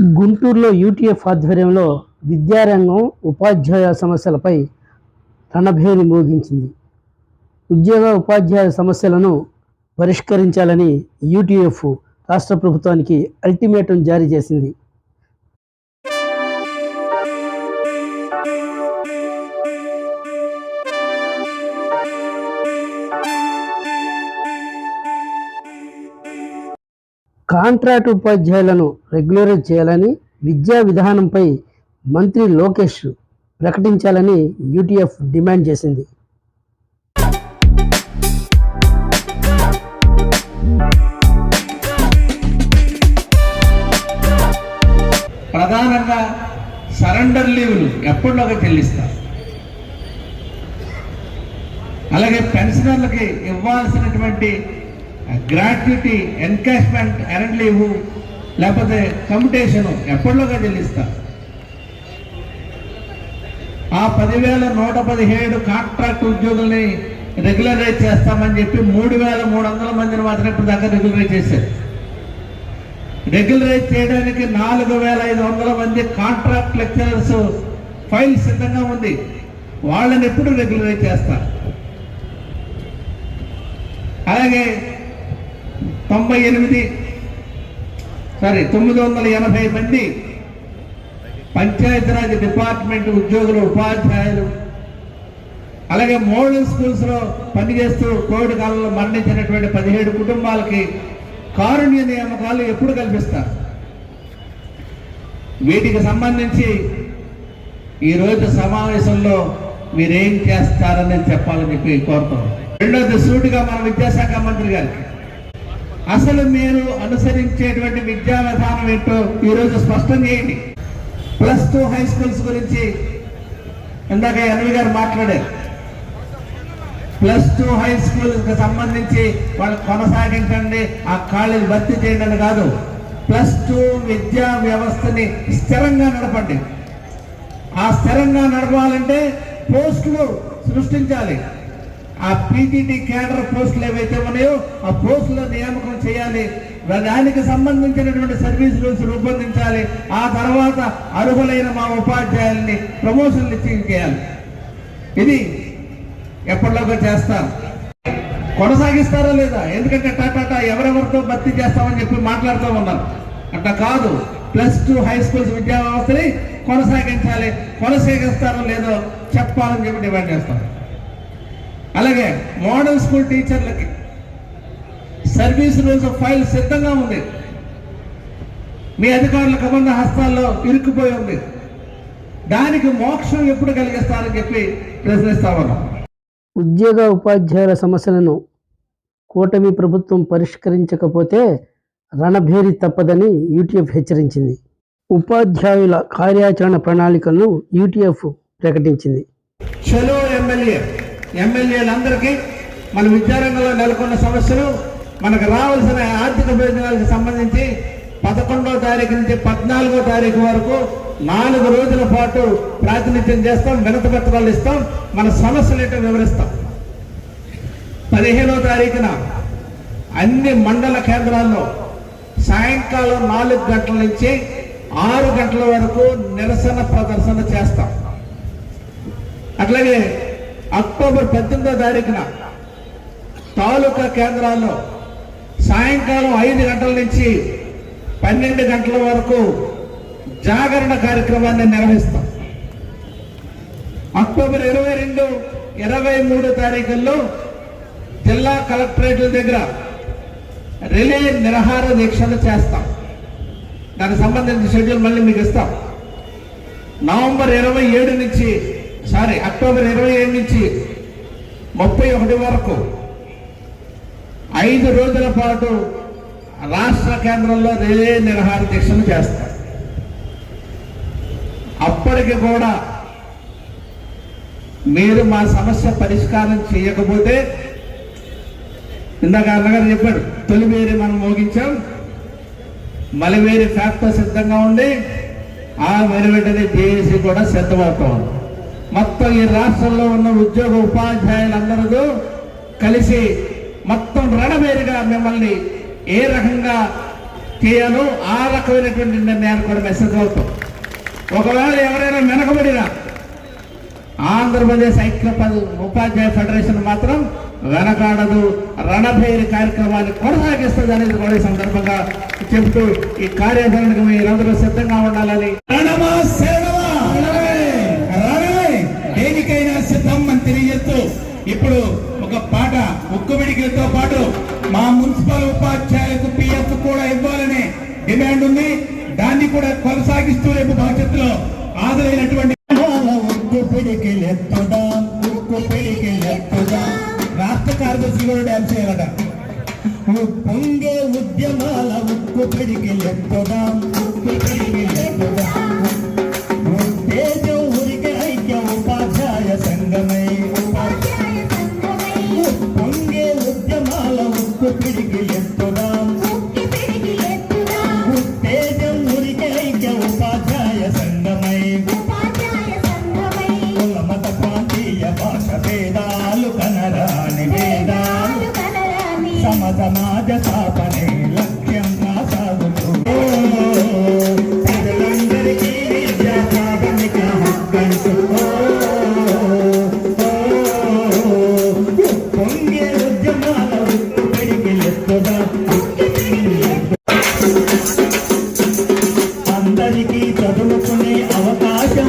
గుంటూరులో యూటీఎఫ్ ఆధ్వర్యంలో విద్యారంగం ఉపాధ్యాయ సమస్యలపై రణభేరి మోగించింది. ఉద్యోగ ఉపాధ్యాయ సమస్యలను పరిష్కరించాలని యూటీఎఫ్ రాష్ట్ర ప్రభుత్వానికి అల్టిమేటం జారీ చేసింది. కాంట్రాక్ట్ ఉపాధ్యాయులను రెగ్యులరైజ్ చేయాలని విద్యా విధానంపై మంత్రి లోకేష్ ప్రకటించాలని యూటీఎఫ్ డిమాండ్ చేసింది. ప్రధానంగా సరెండర్ లీవ్లు ఎప్పటిలోగా చెల్లిస్తారు? అలాగే పెన్షనర్లకి ఇవ్వాల్సినటువంటి గ్రాట్యుటీ ఎన్కాష్మెంట్ ఎరండ్ లీవ్ లేకపోతే కమ్యుటేషన్ ఎప్పటిలోగా చెల్లిస్తా? ఆ పదివేల నూట పదిహేడు కాంట్రాక్ట్ ఉద్యోగుల్ని రెగ్యులరైజ్ చేస్తామని చెప్పి మూడు వేల మూడు వందల మందిని మాత్రం ఇప్పుడు దాకా రెగ్యులరైజ్ చేశారు. రెగ్యులరైజ్ చేయడానికి నాలుగు వేల ఐదు వందల మంది కాంట్రాక్ట్ లెక్చరర్స్ ఫైల్ సిద్ధంగా ఉంది. వాళ్ళని ఎప్పుడు రెగ్యులరైజ్ చేస్తారు? అలాగే తొంభై ఎనిమిది. సారీ తొమ్మిది వందల ఎనభై మంది పంచాయతీరాజ్ డిపార్ట్మెంట్ ఉద్యోగులు ఉపాధ్యాయులు అలాగే మోడల్ స్కూల్స్లో పనిచేస్తూ కోవిడ్ కాలంలో మరణించినటువంటి పదిహేడు కుటుంబాలకి కారుణ్య నియామకాలు ఎప్పుడు కల్పిస్తారు? వీటికి సంబంధించి ఈరోజు సమావేశంలో మీరేం చేస్తారని చెప్పాలని చెప్పి కోరుతాం రెండోది సూటిగా మన విద్యాశాఖ మంత్రి గారికి అసలు మీరు అనుసరించేటువంటి విద్యా విధానం ఏంటో ఈరోజు స్పష్టం చేయండి. ప్లస్ టూ హై స్కూల్స్ గురించి ఇందాక ఎన్వి గారు మాట్లాడారు. ప్లస్ టూ హై స్కూల్కి సంబంధించి వాళ్ళు కొనసాగించండి ఆ ఖాళీలు భర్తీ చేయండి అని కాదు. ప్లస్ టూ విద్యా వ్యవస్థని స్థిరంగా నడపండి. ఆ స్థిరంగా నడపాలంటే పోస్టులు సృష్టించాలి. ఆ పీజీటీ కేడర్ పోస్టులు ఏవైతే ఉన్నాయో ఆ పోస్టుల నియామకం చేయాలి. దానికి సంబంధించినటువంటి సర్వీస్ రూల్స్ రూపొందించాలి. ఆ తర్వాత అర్హులైన మా ఉపాధ్యాయుల్ని ప్రమోషన్లు ఇచ్చి చేయాలి. ఇది ఎప్పటిలోగా చేస్తారు కొనసాగిస్తారా లేదా? ఎందుకంటే టాటా ఎవరెవరితో భర్తీ చేస్తామని చెప్పి మాట్లాడుతూ ఉన్నారు. అట్లా కాదు. ప్లస్ టూ హై స్కూల్స్ విద్యా వ్యవస్థని కొనసాగించాలి. కొనసాగిస్తారో లేదో చెప్పాలని చెప్పి డిమాండ్ చేస్తాను. అలాగే మోడల్ స్కూల్ టీచర్లకి సర్వీస్ రూల్స్ ఫైల్ సిద్ధంగా ఉంది. మీ అధికారుల కబంధ హస్తాల్లో ఇరుక్కుపోయి ఉంది. దానికి మోక్షం ఎప్పుడు కలిగిస్తారని చెప్పి ప్రశ్నిస్తా ఉన్నాం. ఉద్యోగ ఉపాధ్యాయుల సమస్యలను కూటమి ప్రభుత్వం పరిష్కరించకపోతే రణభేరి తప్పదని యూటీఎఫ్ హెచ్చరించింది. ఉపాధ్యాయుల కార్యాచరణ ప్రణాళికలను యూటీఎఫ్ ప్రకటించింది. చలో ఎమ్మెల్యే ఎమ్మెల్యేలందరికీ మన విద్యారంగంలో నెలకొన్న సమస్యలు మనకు రావాల్సిన ఆర్థిక ప్రయోజనాలకు సంబంధించి పదకొండవ తారీఖు నుంచి పద్నాలుగో తారీఖు వరకు నాలుగు రోజుల పాటు ప్రాతినిధ్యం చేస్తాం వినతపత్రాలు ఇస్తాం మన సమస్యలు ఏంటో వివరిస్తాం. పదిహేనో తారీఖున అన్ని మండల కేంద్రాల్లో సాయంకాలం నాలుగు గంటల నుంచి ఆరు గంటల వరకు నిరసన ప్రదర్శన చేస్తాం. అట్లాగే అక్టోబర్ పద్దెనిమిదో తారీఖున తాలూకా కేంద్రాల్లో సాయంకాలం ఐదు గంటల నుంచి పన్నెండు గంటల వరకు జాగరణ కార్యక్రమాన్ని నిర్వహిస్తాం. అక్టోబర్ ఇరవై రెండు ఇరవై మూడు తారీఖుల్లో జిల్లా కలెక్టరేట్ల దగ్గర రిలే నిరహార దీక్షలు చేస్తాం. దానికి సంబంధించిన షెడ్యూల్ మళ్ళీ మీకు ఇస్తాం. నవంబర్ ఇరవై ఏడు నుంచి సారీ అక్టోబర్ ఇరవై ఏడు నుంచి ముప్పై ఒకటి వరకు ఐదు రోజుల పాటు రాష్ట్ర కేంద్రంలో రిలే నిరహార దీక్షలు చేస్తారు. అప్పటికి కూడా మీరు మా సమస్య పరిష్కారం చేయకపోతే ఇందాక అన్నగారు చెప్పాడు తొలివేరి మనం మోగించాం మలివేరి ఫ్యాక్టర్ సిద్ధంగా ఉండి ఆ వెనువెంటనే జేఏసీ కూడా సిద్ధమవుతా ఉంది మొత్తం ఈ రాష్ట్రంలో ఉన్న ఉద్యోగ ఉపాధ్యాయులందరూ కలిసి మొత్తం రణవేరుగా మిమ్మల్ని ఏ రకంగా చేయాలో ఆ రకమైనటువంటి నిర్ణయాలు కూడా మెసేజ్ అవుతాం. ఒకవేళ ఎవరైనా వెనకబడినా ఆంధ్రప్రదేశ్ ఐక్య పద- ఉపాధ్యాయ ఫెడరేషన్ మాత్రం వెనకాడదు రణభైరి కార్యక్రమాన్ని కొనసాగిస్తుంది అనేది కూడా ఈ సందర్భంగా చెబుతూ ఈ కార్యాచరణకు మీరందరూ సిద్ధంగా ఉండాలని. ఇప్పుడు ఒక పాట ఉక్కు పిడికిలతో పాటు మా మున్సిపల్ ఉపాధ్యాయులకు పిఎఫ్ కూడా ఇవ్వాలనే డిమాండ్ ఉంది. దాన్ని కూడా కొనసాగిస్తూ రేపు భవిష్యత్తులో ఆదరైనటువంటి రాష్ట్ర కార్యదర్శి కూడా డ్యాన్స్ చేయాలట. పొంగే ఉద్యమాల ఉక్కు పిడికి లెప్పుదాం ఉక్కు పిడికి అందరికీ చదువుకునే అవకాశం